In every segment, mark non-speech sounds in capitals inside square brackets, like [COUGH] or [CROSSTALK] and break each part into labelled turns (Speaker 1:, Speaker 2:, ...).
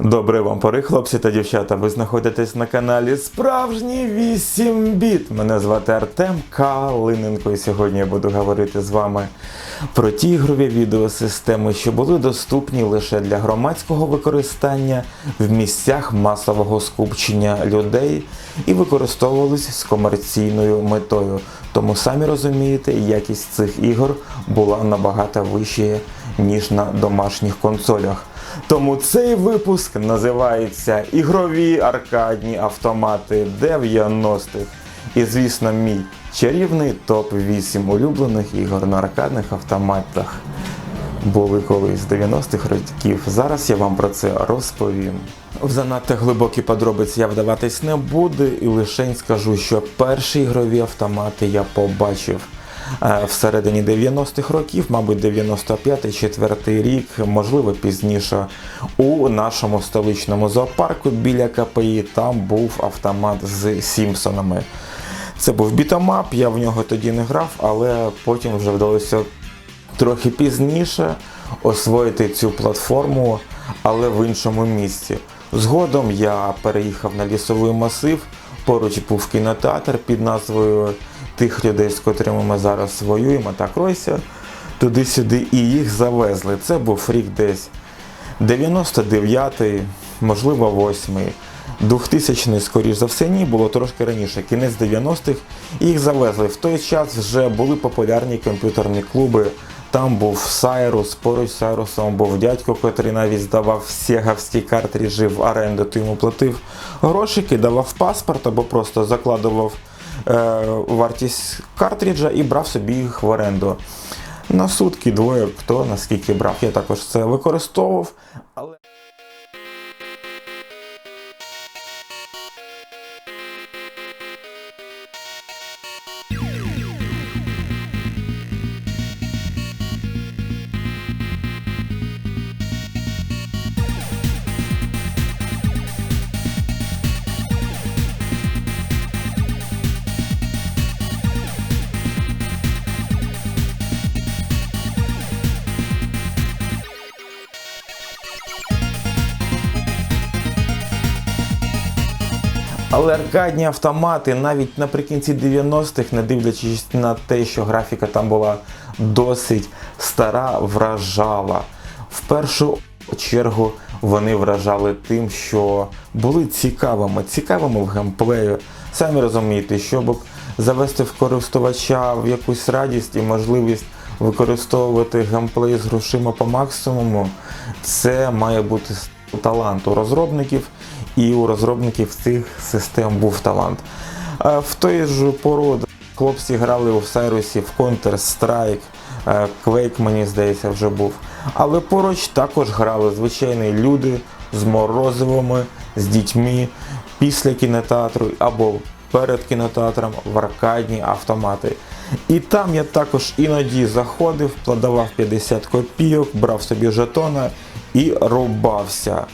Speaker 1: Добрий вам пори, хлопці та дівчата. Ви знаходитесь на каналі Справжній 8 біт. Мене звати Артем Калиненко, і сьогодні я буду говорити з вами про ті ігрові відеосистеми, що були доступні лише для громадського використання в місцях масового скупчення людей і використовувались з комерційною метою. Тому самі розумієте, якість цих ігор була набагато вища, ніж на домашніх консолях. Тому цей випуск називається Ігрові аркадні автомати 90-х. І, звісно, мій чарівний топ-8 улюблених ігор на аркадних автоматах були колись з 90-х років. Зараз я вам про це розповім. В занадто глибокі подробиці я вдаватись не буду, і лише скажу, що перші ігрові автомати я побачив всередині 90-х років, мабуть, 95-4 рік, можливо, пізніше, у нашому столичному зоопарку біля КПІ. Там був автомат з Сімпсонами. Це був бітомап, я в нього тоді не грав, але потім вже вдалося трохи пізніше освоїти цю платформу, але в іншому місці. Згодом я переїхав на лісовий масив, поруч був кінотеатр під назвою тих людей, з котрими ми зараз воюємо, та Кройся. Туди-сюди і їх завезли. Це був рік десь 99-й, можливо, 8-й. 2000-й, скоріш за все, ні, було трошки раніше, кінець 90-х, їх завезли. В той час вже були популярні комп'ютерні клуби. Там був Сайрус, поруч з Сайрусом був дядько, котрий навіть здавав сегавські картриджі в оренду, ти йому платив грошики, давав паспорт або просто закладував вартість картриджа і брав собі їх в оренду. На сутки двоє хто наскільки брав. Я також це використовував. Але... Аркадні автомати навіть наприкінці 90-х, не дивлячись на те, що графіка там була досить стара, вражала. В першу чергу вони вражали тим, що були цікавими, цікавими в геймплею. Самі розумієте, щоб завести в користувача в якусь радість і можливість використовувати геймплей з грошима по максимуму, це має бути талант у розробників, і у розробників цих систем був талант. Е, В той же пору хлопці грали у Сайрусі в Counter-Strike, е, Quake, мені здається, вже був. Але поруч також грали звичайні люди з морозивами, з дітьми після кінотеатру або перед кінотеатром в аркадні автомати. І там я також іноді заходив, плодавав 50 копійок, брав собі жетона і рубався.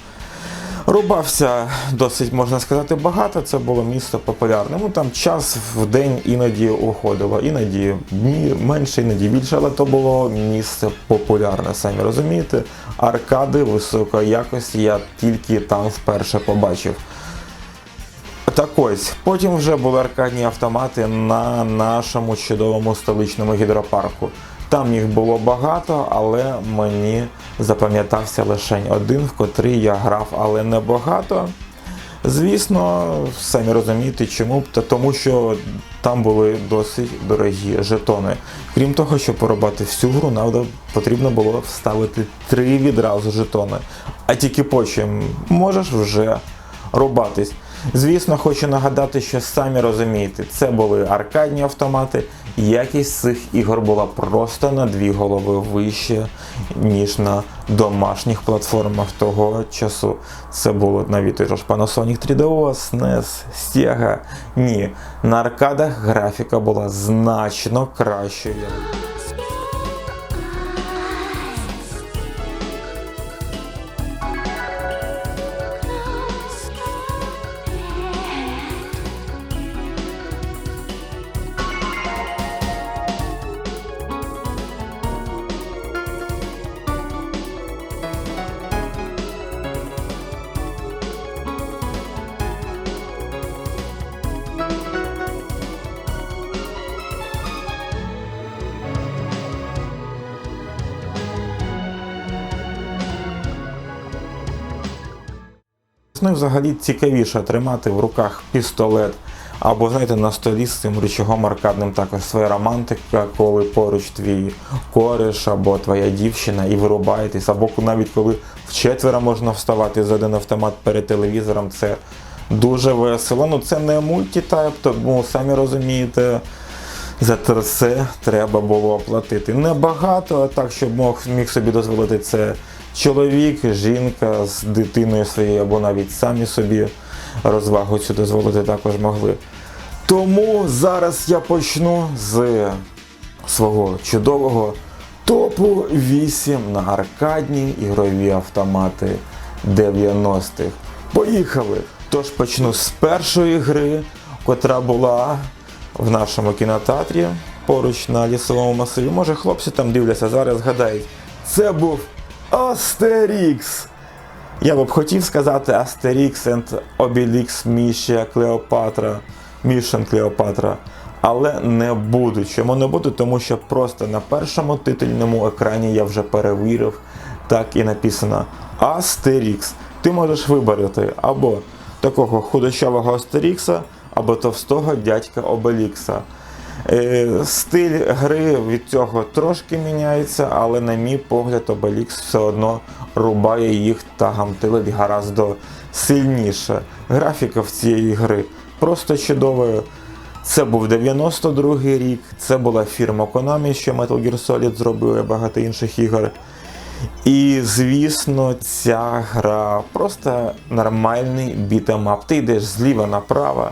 Speaker 1: Рубався досить, можна сказати, багато. Це було місто популярне. Ну там час в день іноді уходило, іноді дні менше, іноді більше, але то було місце популярне, самі розумієте. Аркади високої якості я тільки там вперше побачив. Так ось, потім вже були аркадні автомати на нашому чудовому столичному гідропарку. Там їх було багато, але мені запам'ятався лише один, в котрий я грав, але не багато. Звісно, самі розумієте, чому та тому, що там були досить дорогі жетони. Крім того, щоб порубати всю гру, нам потрібно було вставити три відразу жетони. А тільки потім можеш вже рубатись. Звісно, хочу нагадати, що самі розумієте, це були аркадні автомати. Якість цих ігор була просто на дві голови вище, ніж на домашніх платформах того часу. Це було навіть ж Panasonic 3DO, SNES, Sega. Ні, на аркадах графіка була значно кращою. Ну і взагалі цікавіше тримати в руках пістолет. Або, знаєте, на столі з цим рычагом аркадним також своя романтика, коли поруч твій кореш або твоя дівчина і ви рубаєтесь, або навіть коли вчетверо можна вставати за один автомат перед телевізором, це дуже весело. Ну це не мультитайп, тому самі розумієте, за це треба було оплатити. Небагато, а так, щоб мог, міг собі дозволити це чоловік, жінка з дитиною своєю, або навіть самі собі розвагу цю дозволити також могли. Тому зараз я почну з свого чудового топу 8 на аркадні ігрові автомати 90-х. Поїхали! Тож почну з першої гри, котра була в нашому кінотеатрі поруч на лісовому масиві. Може, хлопці там дивляться, зараз згадають. Це був Астерікс. Я б хотів сказати Астерікс and Obelix Mission Cleopatra, Mission Cleopatra, але не буду. Чому не буду? Тому що просто на першому титульному екрані я вже перевірив, так і написано Астерікс. Ти можеш вибрати або такого худощавого Астерікса, або товстого дядька Обелікса. Е, Стиль гри від цього трошки міняється, але на мій погляд, Обелікс все одно рубає їх та гамтилить гораздо сильніше. Графіка в цієї гри просто чудовою. Це був 92-й рік, це була фірма Konami, що Metal Gear Solid зробила багато інших ігор. І звісно, ця гра просто нормальний бітемап. Ти йдеш зліва направо.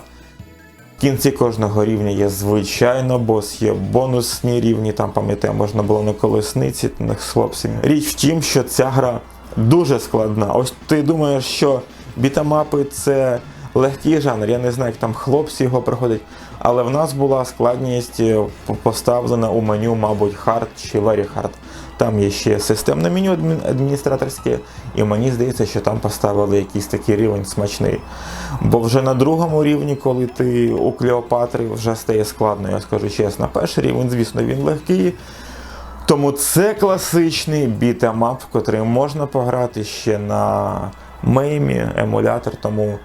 Speaker 1: Кінці кожного рівня є звичайно бос, є бонусні рівні, там пам'ятаю, можна було на колесниці на з хлопцями. Річ в тім, що ця гра дуже складна. Ось ти думаєш, що бітамапи це легкий жанр, я не знаю, як там хлопці його проходять, але в нас була складність е, поставлена у меню, мабуть, hard чи very hard. Там є ще системне меню адміністраторське, і мені здається, що там поставили якийсь такий рівень смачний. Бо вже на другому рівні, коли ти у Клеопатри, вже стає складно, я скажу чесно. Перший рівень, звісно, він легкий. Тому це класичний бітемап, в котрий можна пограти ще на меймі, емулятор, тому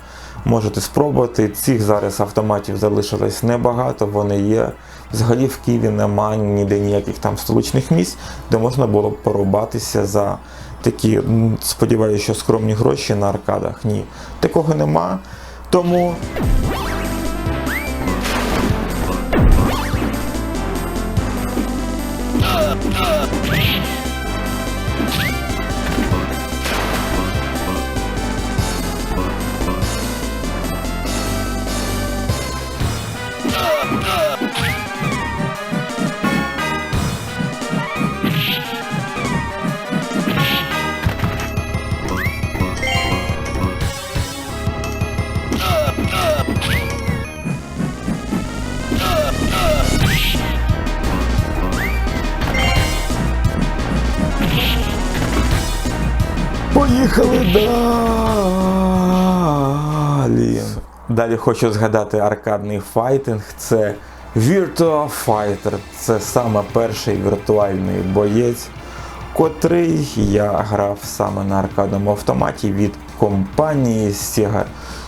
Speaker 1: можете спробувати. Цих зараз автоматів залишилось небагато, вони є. Взагалі в Києві немає ніде ніяких там столичних місць, де можна було б порубатися за такі, сподіваюся, що скромні гроші на аркадах. Ні, такого нема. Тому Далі хочу згадати аркадний файтинг. Це Virtua Fighter. Це саме перший віртуальний боєць, котрий я грав саме на аркадному автоматі від компанії Sega.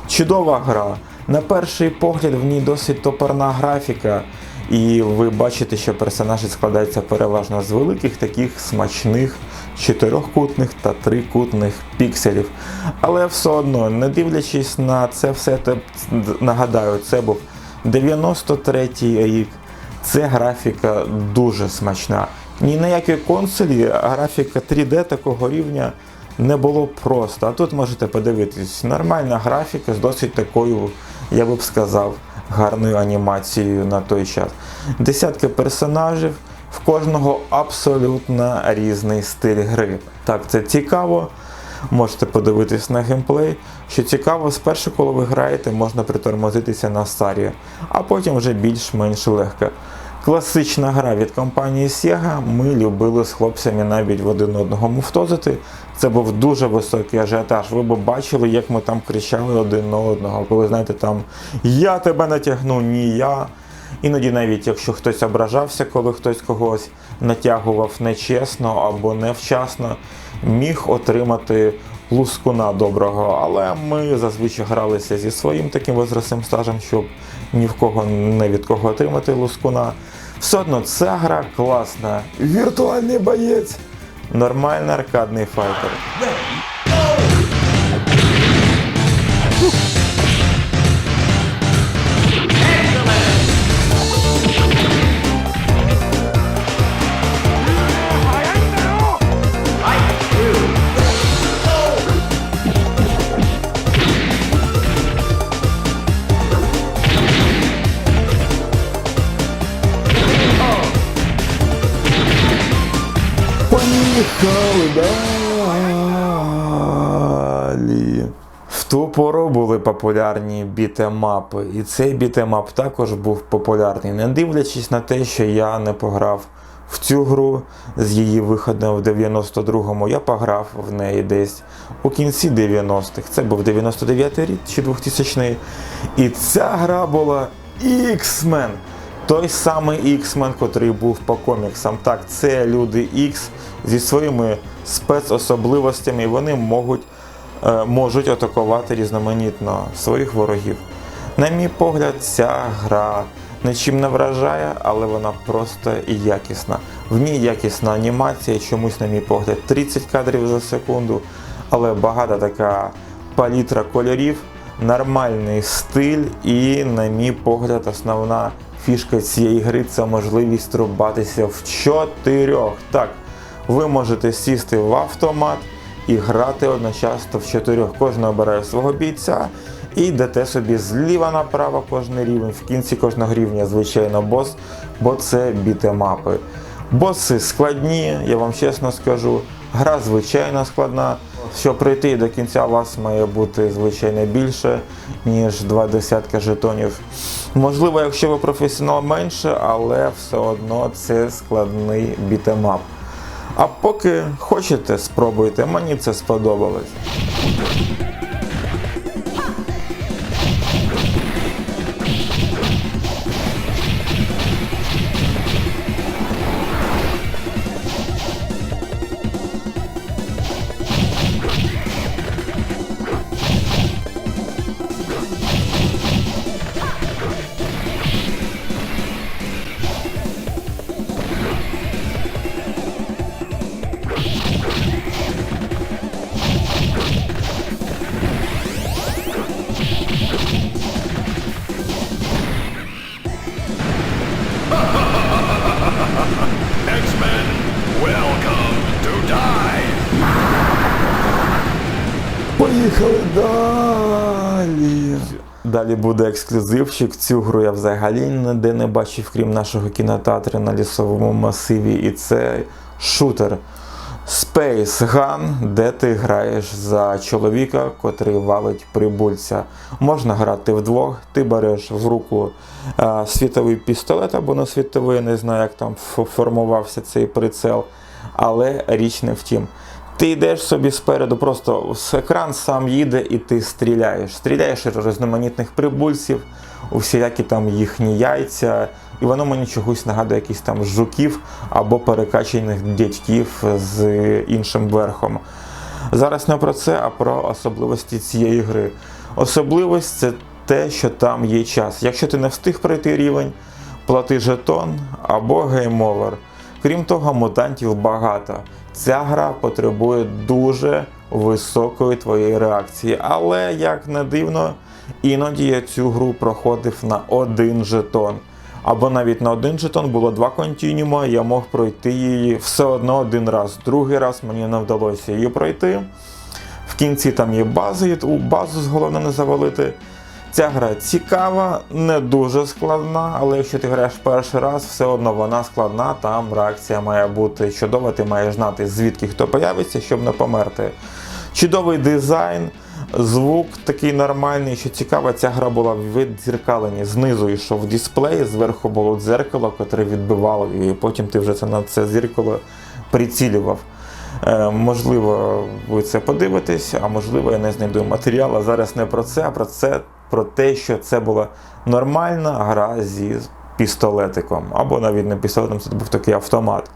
Speaker 1: Чудова гра. На перший погляд в ній досить топорна графіка. І ви бачите, що персонажі складаються переважно з великих таких смачних чотирьохкутних та трикутних пікселів. Але все одно, не дивлячись на це все, нагадаю, це був 93-й рік. Це графіка дуже смачна. Ні на якій консолі графіка 3D такого рівня не було просто. А тут можете подивитись, нормальна графіка з досить такою, я би б сказав, гарною анімацією на той час. Десятки персонажів, в кожного абсолютно різний стиль гри. Так, це цікаво. Можете подивитись на геймплей. Що цікаво, спершу, коли ви граєте, можна притормозитися на старі, а потім вже більш-менш легко. Класична гра від компанії Sega. Ми любили з хлопцями навіть в один одного муфтозити. Це був дуже високий ажіотаж. Ви б бачили, як ми там кричали один на одного. Коли знаєте, там я тебе натягну, ні я. Іноді навіть якщо хтось ображався, коли хтось когось натягував нечесно або невчасно, міг отримати лускуна доброго, але ми зазвичай гралися зі своїм таким возрастним стажем, щоб ні в кого не від кого отримати лускуна. Все одно ця гра класна. Віртуальний боєць. Нормальний аркадний файтер. Далі. В ту пору були популярні бітемапи, і цей бітемап також був популярний, не дивлячись на те, що я не пограв в цю гру з її виходом в 92-му, я пограв в неї десь у кінці 90-х. Це був 99-й рік чи 2000-й. І ця гра була X-Men. Той самий X-Men, котрий був по коміксам. Так, це люди X зі своїми спецособливостями, і вони можуть, е, можуть атакувати різноманітно своїх ворогів. На мій погляд, ця гра нічим не вражає, але вона просто і якісна. В ній якісна анімація, чомусь, на мій погляд, 30 кадрів за секунду, але багата така палітра кольорів, нормальний стиль і, на мій погляд, основна фішка цієї гри це можливість рубатися в чотирьох. Так, ви можете сісти в автомат і грати одночасно в чотирьох. Кожен обирає свого бійця і йдете собі зліва направо кожен рівень. В кінці кожного рівня, звичайно, бос, бо це бітемапи. Боси складні, я вам чесно скажу. Гра звичайно складна. Щоб прийти до кінця, вас має бути звичайно більше, ніж два десятка жетонів. Можливо, якщо ви професіонал менше, але все одно це складний бітемап. А поки хочете, спробуйте, мені це сподобалось. Далі буде ексклюзивчик. Цю гру я взагалі ніде не бачив, крім нашого кінотеатру на лісовому масиві. І це шутер Space Gun, де ти граєш за чоловіка, котрий валить прибульця. Можна грати вдвох, ти береш в руку е, світовий пістолет або не світовий, не знаю, як там формувався цей прицел. Але річ не в тім. Ти йдеш собі спереду, просто с- екран сам їде і ти стріляєш. Стріляєш у різноманітних прибульців, у всілякі там їхні яйця, і воно мені чогось нагадує якісь там жуків або перекачаних дядьків з іншим верхом. Зараз не про це, а про особливості цієї гри. Особливість це те, що там є час. Якщо ти не встиг пройти рівень, плати жетон або гейм-овер. Крім того, мутантів багато. Ця гра потребує дуже високої твоєї реакції. Але, як не дивно, іноді я цю гру проходив на один жетон. Або навіть на один жетон було два континуума, я мог пройти її все одно один раз. Другий раз мені не вдалося її пройти. В кінці там є бази, базу головне не завалити. Ця гра цікава, не дуже складна, але якщо ти граєш перший раз, все одно вона складна, там реакція має бути чудова, ти маєш знати, звідки хто появиться, щоб не померти. Чудовий дизайн, звук такий нормальний, що цікаво, ця гра була в відзеркаленні. Знизу йшов дисплей, зверху було дзеркало, яке відбивало, і потім ти вже це на це дзеркало прицілював. Е, можливо, ви це подивитесь, а можливо, я не знайду матеріал. А зараз не про це, а про це про те, що це була нормальна гра зі пістолетиком. Або навіть не пістолетом, це був такий автомат.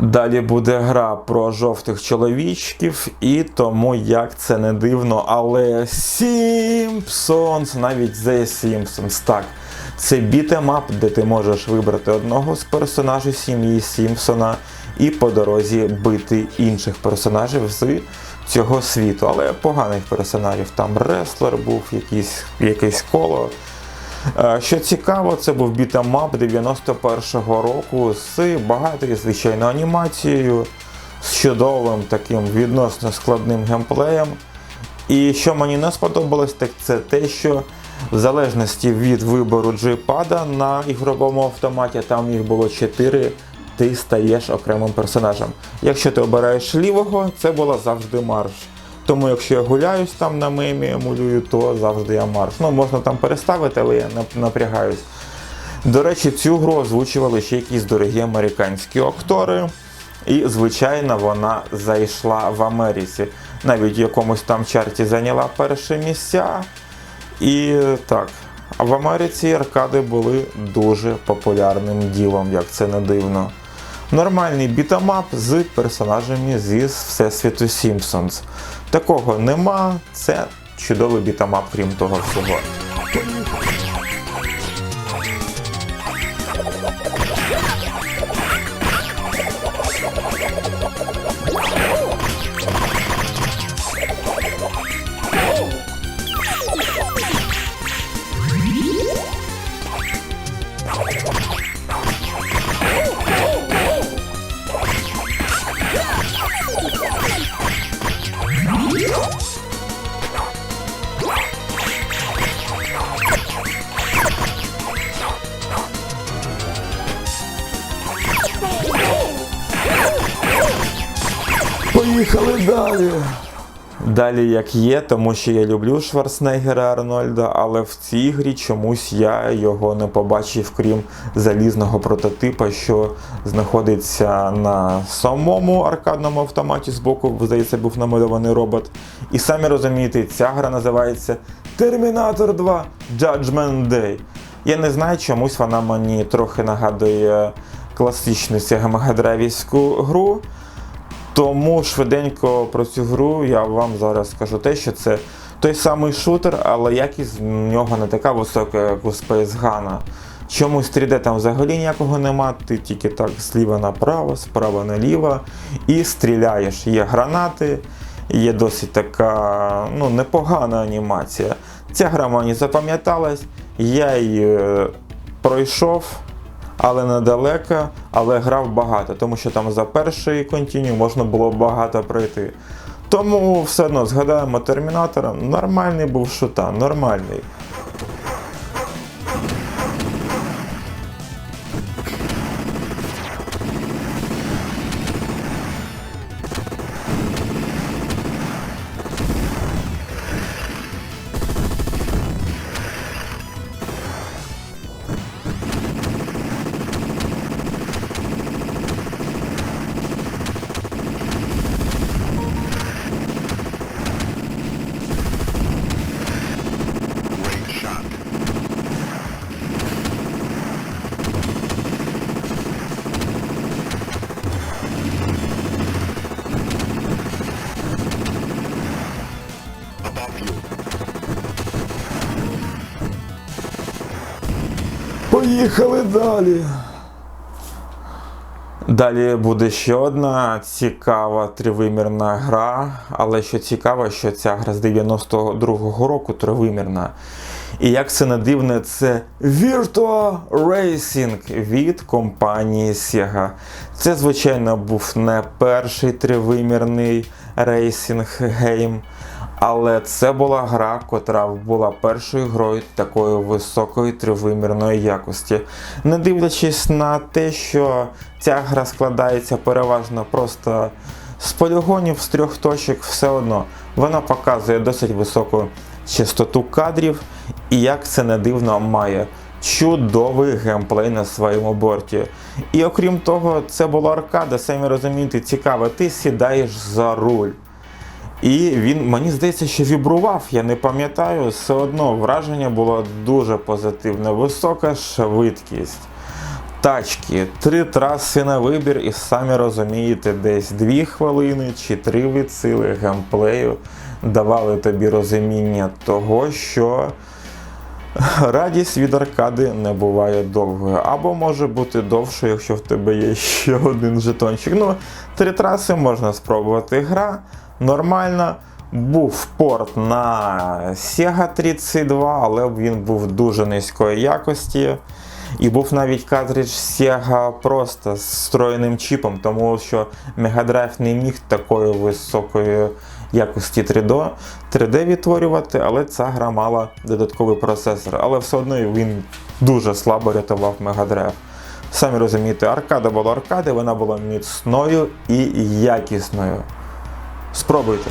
Speaker 1: Далі буде гра про жовтих чоловічків, і тому як це не дивно, але Сімпсонс, навіть The Simpsons, так. Це бітемап, де ти можеш вибрати одного з персонажів сім'ї Сімпсона і по дорозі бити інших персонажів з цього світу. Але поганих персонажів. Там реслер був, якийсь, якесь коло. Е, Що цікаво, це був бітамап 91-го року з багатою, звичайно, анімацією, з чудовим таким відносно складним геймплеєм. І що мені не сподобалось, так це те, що в залежності від вибору джейпада на ігровому автоматі, там їх було 4, ти стаєш окремим персонажем. Якщо ти обираєш лівого, це була завжди марш. Тому якщо я гуляюсь там на мемі, емулюю, то завжди я марш. Ну, можна там переставити, але я напрягаюсь. До речі, цю гру озвучували ще якісь дорогі американські актори. І, звичайно, вона зайшла в Америці. Навіть в якомусь там чарті зайняла перше місця. І так, в Америці аркади були дуже популярним ділом, як це не дивно. Нормальний бітамап з персонажами зі Всесвіту Сімпсонс. Такого нема, це чудовий бітамап, крім того всього. Далі як є, тому що я люблю Шварценеггера Арнольда, але в цій грі чомусь я його не побачив, крім залізного прототипа, що знаходиться на самому аркадному автоматі збоку, здається, був намальований робот. І самі розумієте, ця гра називається Термінатор 2 Judgment Day. Я не знаю, чомусь вона мені трохи нагадує класичну сягамагадревівську гру. Тому швиденько про цю гру я вам зараз скажу те, що це той самий шутер, але якість в нього не така висока, як у Space Gun. Чомусь 3D там взагалі ніякого нема, ти тільки так зліва направо, справа наліво і стріляєш. Є гранати, є досить така ну, непогана анімація. Ця гра мені запам'яталась, я її е, пройшов але недалеко, але грав багато, тому що там за перший континю можна було багато пройти. Тому все одно згадаємо термінатора. Нормальний був шута, нормальний. Поїхали далі. Далі буде ще одна цікава тривимірна гра, але що цікаво, що ця гра з 92-го року тривимірна. І як це не дивне, це Virtua Racing від компанії Sega. Це, звичайно, був не перший тривимірний рейсинг гейм. Але це була гра, котра була першою грою такої високої тривимірної якості. Не дивлячись на те, що ця гра складається переважно просто з полігонів, з трьох точок, все одно вона показує досить високу частоту кадрів, і як це не дивно має чудовий геймплей на своєму борті. І окрім того, це була аркада, самі розумієте, цікаво, ти сідаєш за руль. І він, мені здається, що вібрував, я не пам'ятаю, все одно враження було дуже позитивне. Висока швидкість. Тачки, три траси на вибір, і самі розумієте, десь дві хвилини чи три від сили геймплею давали тобі розуміння того, що радість від аркади не буває довгою. Або може бути довшою, якщо в тебе є ще один жетончик. Ну, три траси можна спробувати. Гра нормальна. Був порт на Sega 32, але він був дуже низької якості. І був навіть картридж Sega просто з встроєним чіпом, тому що Mega Drive не міг такої високої якості 3D, 3D відтворювати, але ця гра мала додатковий процесор. Але все одно він дуже слабо рятував Mega Drive. Самі розумієте, аркада була аркада, вона була міцною і якісною. Спробуйте.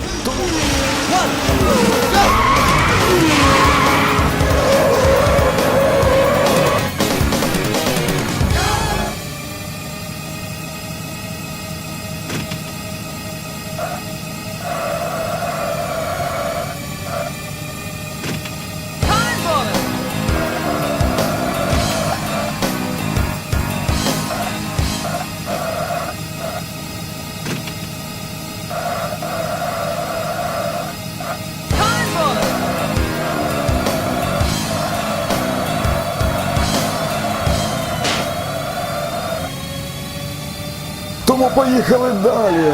Speaker 1: Поїхали далі.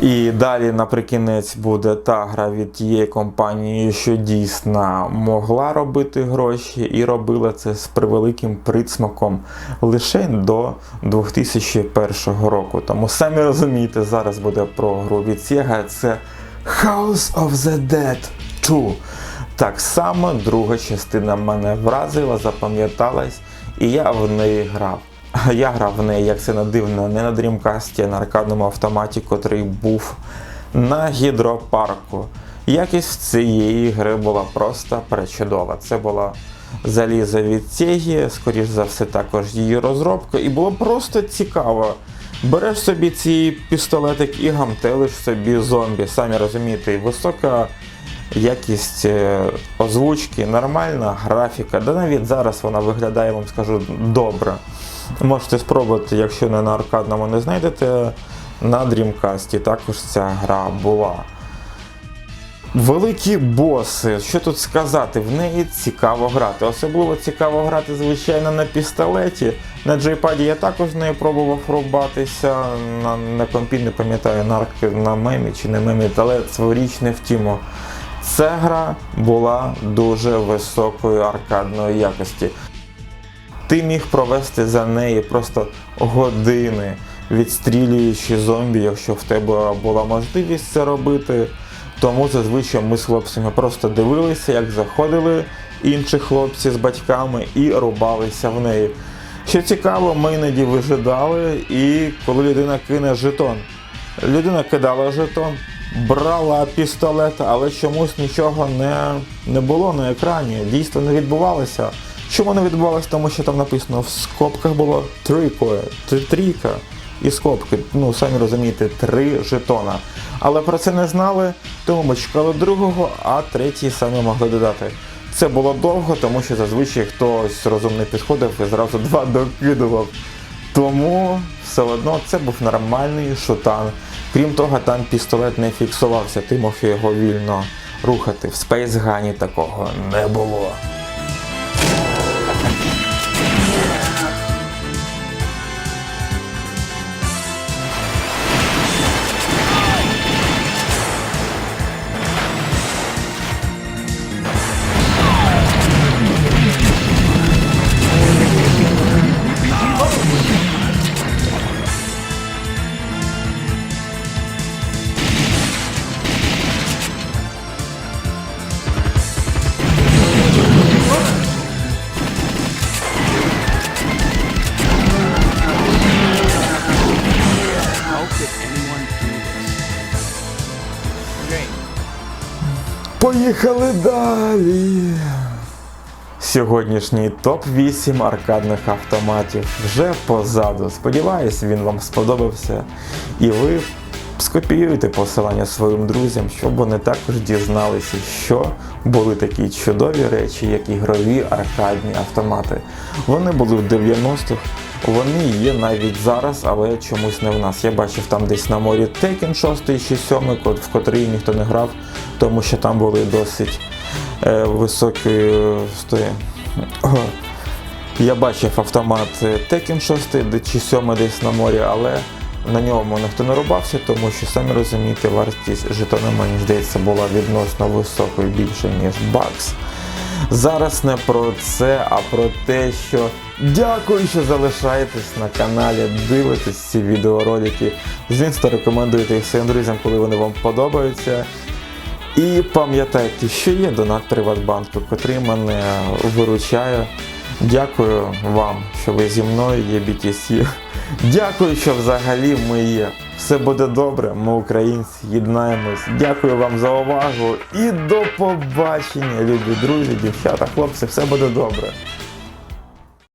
Speaker 1: І далі наприкінець буде та гра від тієї компанії, що дійсно могла робити гроші, і робила це з превеликим присмаком лише до 2001 року. Тому самі розумієте, зараз буде про гру від Sega. Це House of the Dead 2. Так само друга частина мене вразила, запам'яталась, і я в неї грав. [LAUGHS] Я грав в неї, як це не дивно, не на Dreamcast, а на аркадному автоматі, котрий був на гідропарку. Якість цієї гри була просто пречудова. Це була заліза від Sega, скоріш за все, також її розробка, і було просто цікаво. Береш собі ці пістолетик і гамтелиш собі зомбі. Самі розумієте, висока якість е, озвучки, нормальна графіка. Да навіть зараз вона виглядає, вам скажу, добре. Можете спробувати, якщо не на аркадному не знайдете, на Dreamcast також ця гра була. Великі боси, що тут сказати, в неї цікаво грати. Особливо цікаво грати, звичайно, на пістолеті. На джейпаді я також нею пробував рубатися. На, на компі не пам'ятаю на, на мемі чи не мемі, але цьогоріч не втімо. Ця гра була дуже високої аркадної якості. Ти міг провести за неї просто години, відстрілюючи зомбі, якщо в тебе була можливість це робити. Тому зазвичай ми з хлопцями просто дивилися, як заходили інші хлопці з батьками і рубалися в неї. Що цікаво, ми іноді вижидали, і коли людина кине жетон, людина кидала жетон, брала пістолет, але чомусь нічого не, не було на екрані. Дійство не відбувалося. Чому не відбувалося? Тому що там написано в скобках було трійкою, три- трійка і скобки. Ну, самі розумієте, три жетона. Але про це не знали, тому ми чекали другого, а третій самі могли додати. Це було довго, тому що зазвичай хтось розумний підходив і зразу два докидував. Тому все одно це був нормальний шутан. Крім того, там пістолет не фіксувався, ти мог його вільно рухати. В Gun такого не було. Поїхали далі. Сьогоднішній топ-8 аркадних автоматів вже позаду. Сподіваюсь, він вам сподобався. І ви скопіюйте посилання своїм друзям, щоб вони також дізналися, що були такі чудові речі, як ігрові аркадні автомати. Вони були в 90-х, вони є навіть зараз, але чомусь не в нас. Я бачив там десь на морі Tekken 6 чи 7, в котрий ніхто не грав, тому що там були досить е, високі е, стої. Я бачив автомат е, Tekken 6 чи 7 десь на морі, але на ньому ніхто не рубався, тому що самі розумієте, вартість жетона, мені здається, була відносно високою більше, ніж бакс. Зараз не про це, а про те, що дякую, що залишаєтесь на каналі, дивитесь ці відеоролики. Звісно, рекомендуйте їх своїм друзям, коли вони вам подобаються. І пам'ятайте, що є донат Приватбанку, котрий мене виручає. Дякую вам, що ви зі мною є BTC. Дякую, що взагалі ми є. Все буде добре, ми українці, єднаємось. Дякую вам за увагу і до побачення, любі друзі, дівчата, хлопці, все буде добре.